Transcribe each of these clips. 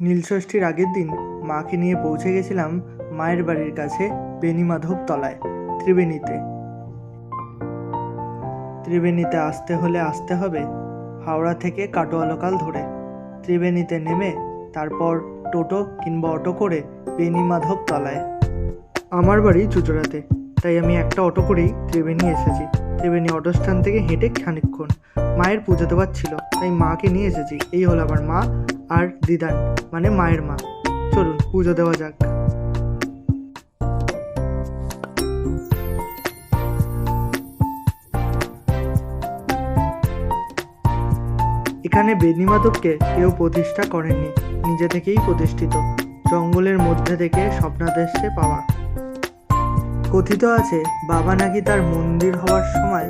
নীলষষ্ঠীর আগের দিন মাকে নিয়ে পৌঁছে গেছিলাম মায়ের বাড়ির কাছে বেণীমাধব তলায়, ত্রিবেণীতে। ত্রিবেণীতে আসতে হলে আসতে হবে হাওড়া থেকে কাটোয়া লোকাল ধরে। ত্রিবেণীতে নেমে তারপর টোটো কিংবা অটো করে বেণীমাধব তলায়। আমার বাড়ি চুচড়াতে, তাই আমি একটা অটো করেই ত্রিবেণী এসেছি। ত্রিবেণী অটো স্ট্যান্ড থেকে হেঁটে খানিকক্ষণ মায়ের পুজো দেওয়ার ছিল, তাই মাকে নিয়ে এসেছি। এই হলো আমার মা আর দিদান মানে মায়ের মা। চলুন, পুজো দেওয়া যাক। এখানে বেদনীমাধবকে কেউ প্রতিষ্ঠা করেননি, নিজে থেকেই প্রতিষ্ঠিত। জঙ্গলের মধ্যে থেকে স্বপ্নাদেশে পাওয়া। কথিত আছে, বাবা নাকি তার মন্দির হওয়ার সময়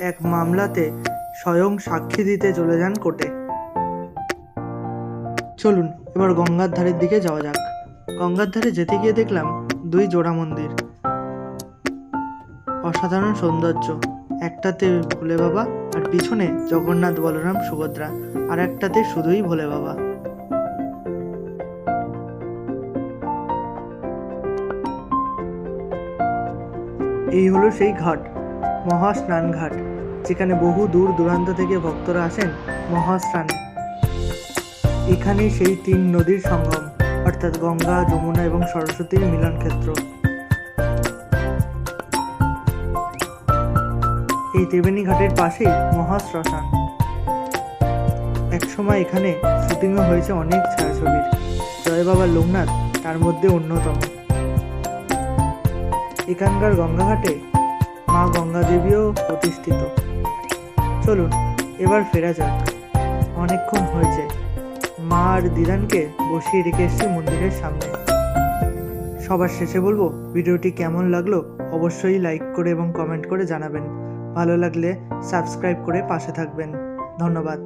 এক মামলাতে স্বয়ং সাক্ষী দিতে চলে যান কোর্টে। চলুন, এবার গঙ্গার ধারের দিকে যাওয়া যাক। গঙ্গার ধারে যেতে গিয়ে দেখলাম দুই জোড়া মন্দির। অসাধারণ সৌন্দর্য। একটাতে ভোলে বাবা, আর পিছনে জগন্নাথ, বলরাম, সুভদ্রা, আর একটাতে শুধুই ভোলে বাবা। এই হলো সেই ঘাট মহা স্নান ঘাট যেখানে বহু দূর দূরান্ত থেকে ভক্তরা আসেন মহাস্নানে। এখানেই সেই তিন নদীর সঙ্গম, অর্থাৎ গঙ্গা, যমুনা এবং সরস্বতীর মিলন ক্ষেত্র। এই ত্রিবেণী ঘাটের পাশেই মহাশ্মশান। একসময় এখানে শুটিংও হয়েছে অনেক ছায়াছবির। জয় বাবা লোকনাথ তার মধ্যে অন্যতম। এখানকার গঙ্গাঘাটে মা গঙ্গা দেবীও প্রতিষ্ঠিত। চলুন, এবার ফেরা যাক। অনেকক্ষণ হয়েছে। মা আর দিদানকে বসিয়ে রেখে এসেছি মন্দিরের সামনে। সবার শেষে বলব, ভিডিওটি কেমন লাগল অবশ্যই লাইক করে এবং কমেন্ট করে জানাবেন। ভালো লাগলে সাবস্ক্রাইব করে পাশে থাকবেন। ধন্যবাদ।